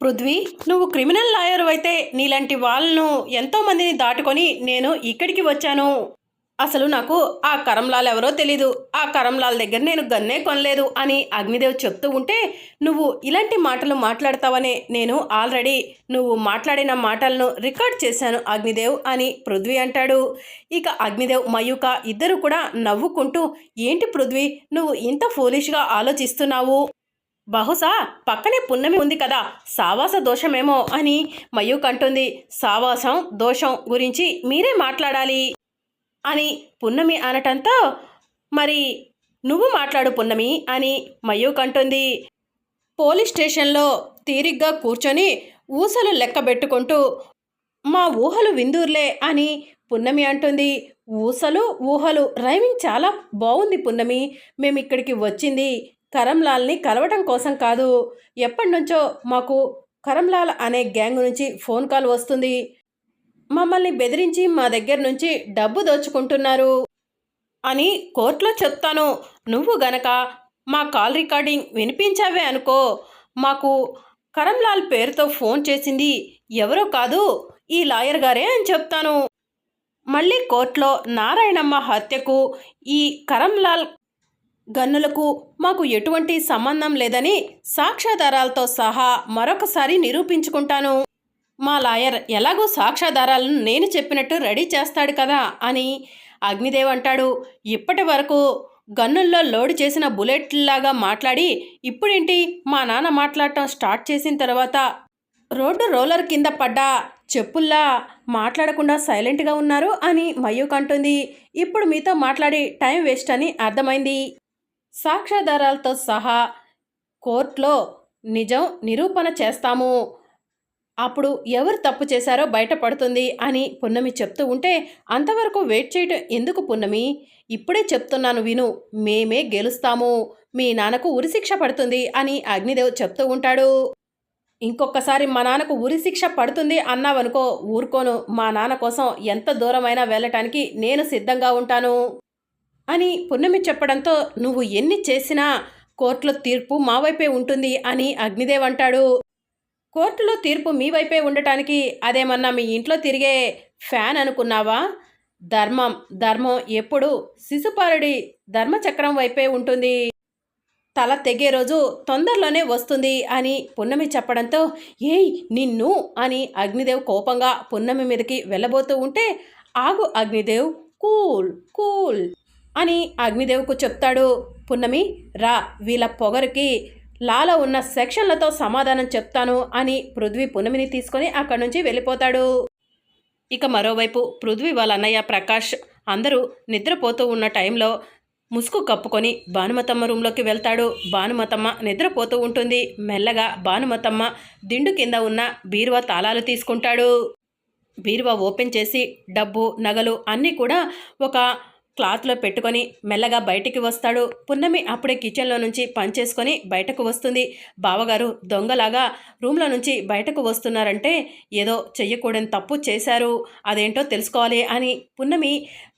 పృథ్వీ నువ్వు criminal lawyer అయితే నీలాంటి వాళ్ళను ఎంతోమందిని దాటుకొని నేను ఇక్కడికి వచ్చాను. అసలు నాకు ఆ కరంలాల్ ఎవరో తెలీదు. ఆ కరంలాల్ దగ్గర నేను గన్నే కొనలేదు అని అగ్నిదేవ్ చెప్తూ ఉంటే నువ్వు ఇలాంటి మాటలు మాట్లాడతావనే నేను ఆల్రెడీ నువ్వు మాట్లాడిన మాటలను రికార్డ్ చేశాను అగ్నిదేవ్ అని పృథ్వీ అంటాడు. ఇక అగ్నిదేవ్ మయూక ఇద్దరు కూడా నవ్వుకుంటూ ఏంటి పృథ్వీ నువ్వు ఇంత ఫోలిష్గా ఆలోచిస్తున్నావు? బహుశా పక్కనే పున్నమి ఉంది కదా సావాస దోషమేమో అని మయూక్ అంటుంది. సావాసం దోషం గురించి మీరే మాట్లాడాలి అని పున్నమి అనటంతో మరి నువ్వు మాట్లాడు పున్నమి అని మయూక్ అంటుంది. పోలీస్ స్టేషన్లో తీరిగ్గా కూర్చొని ఊసలు లెక్క పెట్టుకుంటూ మా ఊహలు విందూర్లే అని పున్నమి అంటుంది. ఊసలు ఊహలు రైమింగ్ చాలా బాగుంది పున్నమి. మేము ఇక్కడికి వచ్చింది కరంలాల్ని కలవటం కోసం కాదు. ఎప్పటి నుంచో మాకు కరంలాల్ అనే గ్యాంగ్ నుంచి ఫోన్ కాల్ వస్తుంది. మమ్మల్ని బెదిరించి మా దగ్గర నుంచి డబ్బు దోచుకుంటున్నారు అని కోర్టులో చెప్తాను. నువ్వు గనక మా కాల్ రికార్డింగ్ వినిపించావే అనుకో. మాకు కరంలాల్ పేరుతో ఫోన్ చేసింది ఎవరో కాదు ఈ లాయర్ గారే అని చెప్తాను. మళ్ళీ కోర్టులో నారాయణమ్మ హత్యకు ఈ కరంలాల్ గన్నులకు మాకు ఎటువంటి సంబంధం లేదని సాక్ష్యాధారాలతో సహా మరొకసారి నిరూపించుకుంటాను. మా లాయర్ ఎలాగో సాక్ష్యాధారాలను నేను చెప్పినట్టు రెడీ చేస్తాడు కదా అని అగ్నిదేవ్ అంటాడు. ఇప్పటి వరకు గన్నుల్లో లోడ్ చేసిన బుల్లెట్లాగా మాట్లాడి ఇప్పుడేంటి మా నాన్న మాట్లాడటం స్టార్ట్ చేసిన తర్వాత రోడ్డు రోలర్ కింద పడ్డా చెప్పుల్లా మాట్లాడకుండా సైలెంట్గా ఉన్నారు అని మయూక్ అంటుంది. ఇప్పుడు మీతో మాట్లాడి టైం వేస్ట్ అని అర్థమైంది. సాక్ష్యాధారాలతో సహా కోర్టులో నిజం నిరూపణ చేస్తాము. అప్పుడు ఎవరు తప్పు చేశారో బయటపడుతుంది అని పున్నమి చెప్తూ ఉంటే అంతవరకు వెయిట్ చేయటం ఎందుకు పున్నమి? ఇప్పుడే చెప్తున్నాను విను మేమే గెలుస్తాము మీ నాన్నకు ఉరిశిక్ష పడుతుంది అని అగ్నిదేవ్ చెప్తూ ఉంటాడు. ఇంకొకసారి మా నాన్నకు ఉరిశిక్ష పడుతుంది అన్నావనుకో ఊరుకోను మా నాన్న కోసం ఎంత దూరమైనా వెళ్ళటానికి నేను సిద్ధంగా ఉంటాను. అని పున్నమి చెప్పడంతో నువ్వు ఎన్ని చేసినా కోర్టులో తీర్పు మా వైపే ఉంటుంది అని అగ్నిదేవ్ అంటాడు. కోర్టులో తీర్పు మీ వైపే ఉండటానికి అదేమన్నా మీ ఇంట్లో తిరిగే ఫ్యాన్ అనుకున్నావా? ధర్మం ధర్మం ఎప్పుడు శిశుపాలుడి ధర్మచక్రం వైపే ఉంటుంది. తల తెగే రోజు తొందరలోనే వస్తుంది అని పున్నమి చెప్పడంతో ఏయ్ నిన్ను అని అగ్నిదేవ్ కోపంగా పున్నమి మీదకి వెళ్ళబోతూ ఉంటే ఆగు అగ్నిదేవ్ కూల్ కూల్ అని అగ్నిదేవుకు చెప్తాడు పున్నమి రా వీళ్ళ పొగరుకి లాలో ఉన్న సెక్షన్లతో సమాధానం చెప్తాను అని పృథ్వీ పున్నమిని తీసుకొని అక్కడి నుంచి వెళ్ళిపోతాడు. ఇక మరోవైపు పృథ్వీ వాళ్ళ అన్నయ్య ప్రకాష్ అందరూ నిద్రపోతూ ఉన్న టైంలో ముసుగు కప్పుకొని భానుమతమ్మ రూమ్లోకి వెళ్తాడు. భానుమతమ్మ నిద్రపోతూ ఉంటుంది. మెల్లగా భానుమతమ్మ దిండు కింద ఉన్న బీరువా తాళాలు తీసుకుంటాడు. బీరువా ఓపెన్ చేసి డబ్బు నగలు అన్నీ కూడా ఒక క్లాత్లో పెట్టుకొని మెల్లగా బయటికి వస్తాడు. పున్నమి అప్పుడే కిచెన్లో నుంచి పనిచేసుకొని బయటకు వస్తుంది. బావగారు దొంగలాగా రూమ్లో నుంచి బయటకు వస్తున్నారంటే ఏదో చెయ్యకూడని తప్పు చేశారు. అదేంటో తెలుసుకోవాలి అని పున్నమి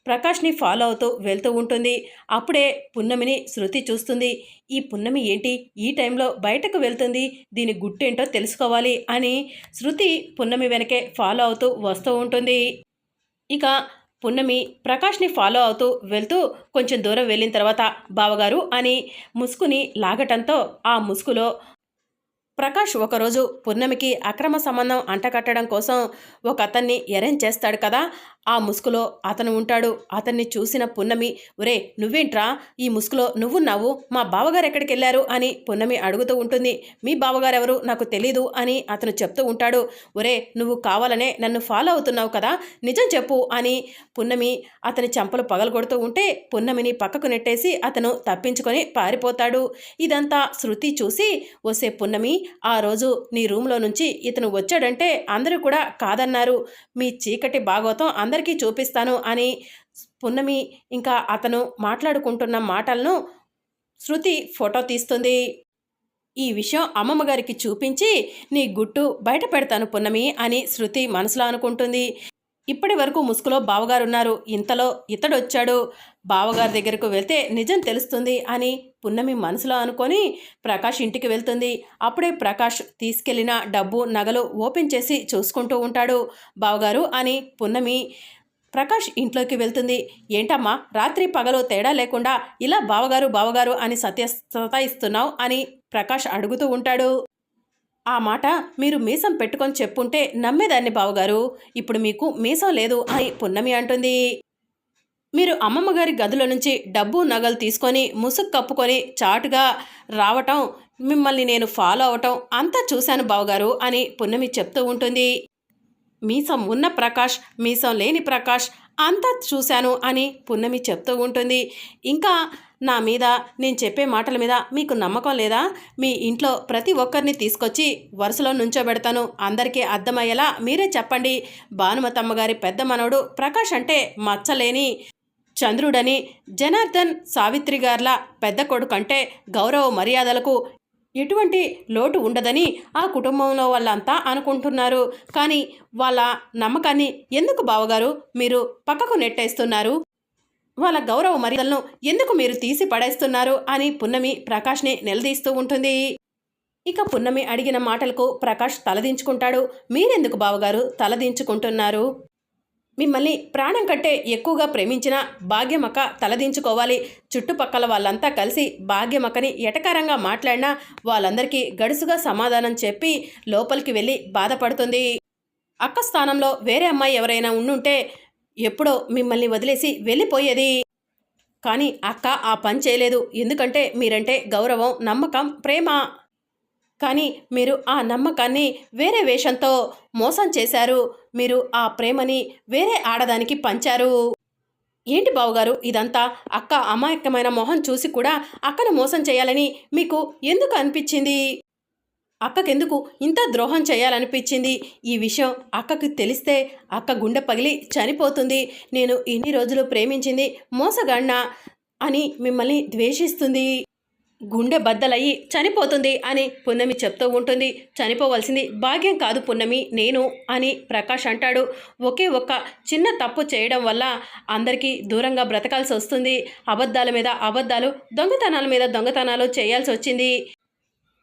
ప్రకాష్ని ఫాలో అవుతూ వెళ్తూ ఉంటుంది. అప్పుడే పున్నమిని శృతి చూస్తుంది. ఈ పున్నమి ఏంటి? ఈ టైంలో బయటకు వెళ్తుంది. దీని గుట్టేంటో తెలుసుకోవాలి అని శృతి పున్నమి వెనకే ఫాలో అవుతూ వస్తూ ఉంటుంది. ఇక పున్నమి ప్రకాష్ని ఫాలో అవుతూ వెళ్తూ కొంచెం దూరం వెళ్ళిన తర్వాత బావగారు అని ముసుకుని లాగటంతో ఆ ముసుగులో ప్రకాష్ ఒకరోజు పున్నమికి అక్రమ సంబంధం అంటకట్టడం కోసం ఒక అతన్ని అరేంజ్ చేస్తాడు కదా. ఆ ముసుగులో అతను ఉంటాడు. అతన్ని చూసిన పున్నమి ఒరే నువ్వేంట్రా? ఈ ముసుగులో నువ్వున్నావు? మా బావగారు ఎక్కడికి వెళ్ళారు? అని పున్నమి అడుగుతూ ఉంటుంది. మీ బావగారు ఎవరు నాకు తెలీదు అని అతను చెప్తూ ఉంటాడు. ఒరే నువ్వు కావాలనే నన్ను ఫాలో అవుతున్నావు కదా. నిజం చెప్పు అని పున్నమి అతని చెంపలు పగలగొడుతూ ఉంటే పున్నమిని పక్కకు నెట్టేసి అతను తప్పించుకొని పారిపోతాడు. ఇదంతా శృతి చూసి వసే పున్నమి ఆ రోజు నీ రూమ్లో నుంచి ఇతను వచ్చాడంటే అందరూ కూడా కాదన్నారు. మీ చీకటి భాగవతం అందరికీ చూపిస్తాను అని పున్నమి ఇంకా అతను మాట్లాడుకుంటున్న మాటలను శృతి ఫోటో తీస్తుంది. ఈ విషయం అమ్మమ్మ గారికి చూపించి నీ గుట్టు బయట పెడతాను పున్నమి అని శృతి మనసులో అనుకుంటుంది. ఇప్పటి వరకు ముసుగులో బావగారు ఉన్నారు ఇంతలో ఇతడొచ్చాడు. బావగారి దగ్గరకు వెళ్తే నిజం తెలుస్తుంది అని పున్నమి మనసులో అనుకొని ప్రకాష్ ఇంటికి వెళ్తుంది. అప్పుడే ప్రకాష్ తీసుకెళ్ళిన డబ్బు నగలు ఓపెన్ చేసి చూసుకుంటూ ఉంటాడు బావగారు అని పున్నమి ప్రకాష్ ఇంట్లోకి వెళ్తుంది. ఏంటమ్మా రాత్రి పగలు తేడా లేకుండా ఇలా బావగారు బావగారు అని సత్య సతాయిస్తున్నావు అని ప్రకాష్ అడుగుతూ ఉంటాడు. ఆ మాట మీరు మీసం పెట్టుకొని చెప్పుంటే నమ్మేదాన్ని బావగారు. ఇప్పుడు మీకు మీసం లేదు అని పున్నమి అంటుంది. మీరు అమ్మమ్మగారి గదిలో నుంచి డబ్బు నగలు తీసుకొని ముసుగు కప్పుకొని చాటుగా రావటం మిమ్మల్ని నేను ఫాలో అవటం అంతా చూశాను బావగారు అని పున్నమి చెప్తూ ఉంటుంది. మీసం ఉన్న ప్రకాష్ మీసం లేని ప్రకాష్ అంతా చూశాను అని పున్నమి చెప్తూ ఉంటుంది. ఇంకా నా మీద నేను చెప్పే మాటల మీద మీకు నమ్మకం లేదా? మీ ఇంట్లో ప్రతి ఒక్కరిని తీసుకొచ్చి వరుసలో నుంచోబెడతాను. అందరికీ అర్థమయ్యేలా మీరే చెప్పండి. భానుమతమ్మ గారి పెద్ద మనవడు ప్రకాష్ అంటే మచ్చలేని చంద్రుడని. జనార్దన్ సావిత్రి గార్ల పెద్ద కొడుకంటే గౌరవ మర్యాదలకు ఎటువంటి లోటు ఉండదని ఆ కుటుంబంలో వాళ్ళంతా అనుకుంటున్నారు. కానీ వాళ్ళ నమ్మకాన్ని ఎందుకు బావగారు మీరు పక్కకు నెట్టేస్తున్నారు? వాళ్ళ గౌరవ మర్యాదలను ఎందుకు మీరు తీసి పడేస్తున్నారు? అని పున్నమి ప్రకాష్ని నిలదీస్తూ ఉంటుంది. ఇక పున్నమి అడిగిన మాటలకు ప్రకాష్ తలదించుకుంటాడు. మీరెందుకు బావగారు తలదించుకుంటున్నారు? మిమ్మల్ని ప్రాణం కంటే ఎక్కువగా ప్రేమించిన భాగ్యమక్క తలదించుకోవాలి. చుట్టుపక్కల వాళ్ళంతా కలిసి భాగ్యమక్కని ఎటకారంగా మాట్లాడినా వాళ్ళందరికీ గడుసుగా సమాధానం చెప్పి లోపలికి వెళ్ళి బాధపడుతుంది. అక్క స్థానంలో వేరే అమ్మాయి ఎవరైనా ఉండుంటే ఎప్పుడో మిమ్మల్ని వదిలేసి వెళ్ళిపోయేది. కానీ అక్క ఆ పని చేయలేదు. ఎందుకంటే మీరంటే గౌరవం నమ్మకం ప్రేమ. కానీ మీరు ఆ నమ్మకాన్ని వేరే వేషంతో మోసం చేశారు. మీరు ఆ ప్రేమని వేరే ఆడదానికి పంచారు. ఏంటి బావుగారు? ఇదంతా అక్క అమాయకమైన మొహం చూసి కూడా అక్కను మోసం చేయాలని మీకు ఎందుకు అనిపించింది? అక్కకెందుకు ఇంత ద్రోహం చేయాలనిపించింది? ఈ విషయం అక్కకి తెలిస్తే అక్క గుండె పగిలి చనిపోతుంది. నేను ఇన్ని రోజులు ప్రేమించింది మోసగాడినా అని మిమ్మల్ని ద్వేషిస్తుంది. గుండె బద్దలయ్యి చనిపోతుంది అని పున్నమి చెప్తూ ఉంటుంది. చనిపోవలసింది భాగ్యం కాదు పున్నమి నేను అని ప్రకాష్ అంటాడు. ఒకే ఒక్క చిన్న తప్పు చేయడం వల్ల అందరికీ దూరంగా బ్రతకాల్సి వస్తుంది. అబద్ధాల మీద అబద్ధాలు దొంగతనాల మీద దొంగతనాలు చేయాల్సి వచ్చింది.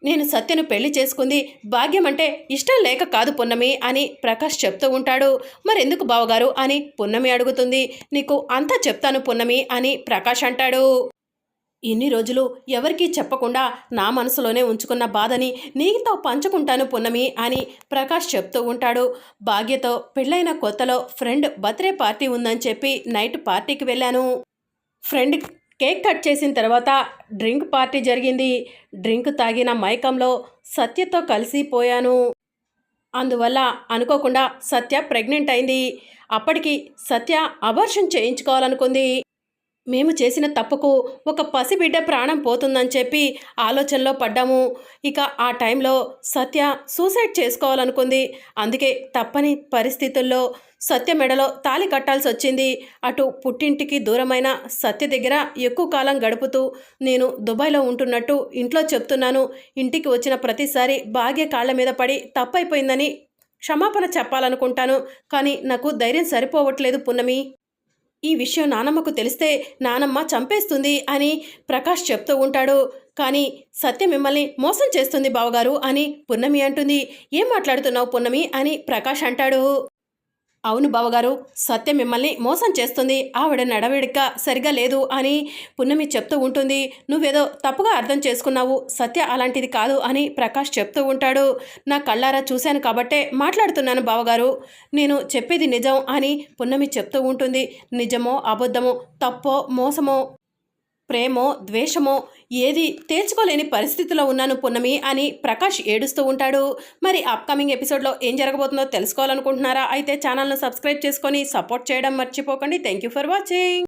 నేను సత్యను పెళ్ళి చేసుకుంది. భాగ్యం అంటే ఇష్టం లేక కాదు పున్నమి అని ప్రకాష్ చెప్తూ ఉంటాడు. మరెందుకు బావగారు అని పున్నమి అడుగుతుంది. నీకు అంతా చెప్తాను పున్నమి అని ప్రకాష్ అంటాడు. ఇన్ని రోజులు ఎవరికీ చెప్పకుండా నా మనసులోనే ఉంచుకున్న బాధని నీతో పంచుకుంటాను పున్నమి అని ప్రకాష్ చెప్తూ ఉంటాడు. భాగ్యతో పెళ్ళైన కొత్తలో ఫ్రెండ్ బర్త్డే పార్టీ ఉందని చెప్పి నైట్ పార్టీకి వెళ్ళాను. ఫ్రెండ్ కేక్ కట్ చేసిన తర్వాత డ్రింక్ పార్టీ జరిగింది. డ్రింక్ తాగిన మైకంలో సత్యతో కలిసిపోయాను అందువల్ల అనుకోకుండా సత్య ప్రెగ్నెంట్ అయింది. అప్పటికి సత్య అబర్షన్ చేయించుకోవాలనుకుంది. మేము చేసిన తప్పుకు ఒక పసిబిడ్డ ప్రాణం పోతుందని చెప్పి ఆలోచనలో పడ్డాము. ఇక ఆ టైంలో సత్య సూసైడ్ చేసుకోవాలనుకుంది. అందుకే తప్పని పరిస్థితుల్లో సత్య మెడలో తాలి కట్టాల్సి వచ్చింది. అటు పుట్టింటికి దూరమైన సత్య దగ్గర ఎక్కువ కాలం గడుపుతూ నేను దుబాయ్లో ఉంటున్నట్టు ఇంట్లో చెప్తున్నాను. ఇంటికి వచ్చిన ప్రతిసారి భాగ్య కాళ్ళ మీద పడి తప్పైపోయిందని క్షమాపణ చెప్పాలనుకుంటాను. కానీ నాకు ధైర్యం సరిపోవట్లేదు పున్నమి. ఈ విషయం నానమ్మకు తెలిస్తే నానమ్మ చంపేస్తుంది అని ప్రకాష్ చెప్తూ ఉంటాడు. కానీ సత్య మిమ్మల్ని మోసం చేస్తుంది బావగారు అని పున్నమి అంటుంది. ఏం మాట్లాడుతున్నావు పున్నమి అని ప్రకాష్ అంటాడు. అవును బావగారు సత్య మిమ్మల్ని మోసం చేస్తుంది. ఆవిడ నడవడిక సరిగా లేదు అని పున్నమి చెప్తూ ఉంటుంది. నువ్వేదో తప్పుగా అర్థం చేసుకున్నావు. సత్య అలాంటిది కాదు అని ప్రకాష్ చెప్తూ ఉంటాడు. నా కళ్ళారా చూశాను కాబట్టే మాట్లాడుతున్నాను బావగారు. నేను చెప్పేది నిజం అని పున్నమి చెప్తూ ఉంటుంది. నిజమో అబద్ధమో తప్పో మోసమో ప్రేమో ద్వేషమో ఏది తేల్చుకోలేని పరిస్థితిలో ఉన్నాను పున్నమి అని ప్రకాష్ ఏడుస్తూ ఉంటాడు. మరి అప్కమింగ్ ఎపిసోడ్లో ఏం జరగబోతుందో తెలుసుకోవాలనుకుంటున్నారా? అయితే ఛానల్ను సబ్స్క్రైబ్ చేసుకొని సపోర్ట్ చేయడం మర్చిపోకండి. Thank you for watching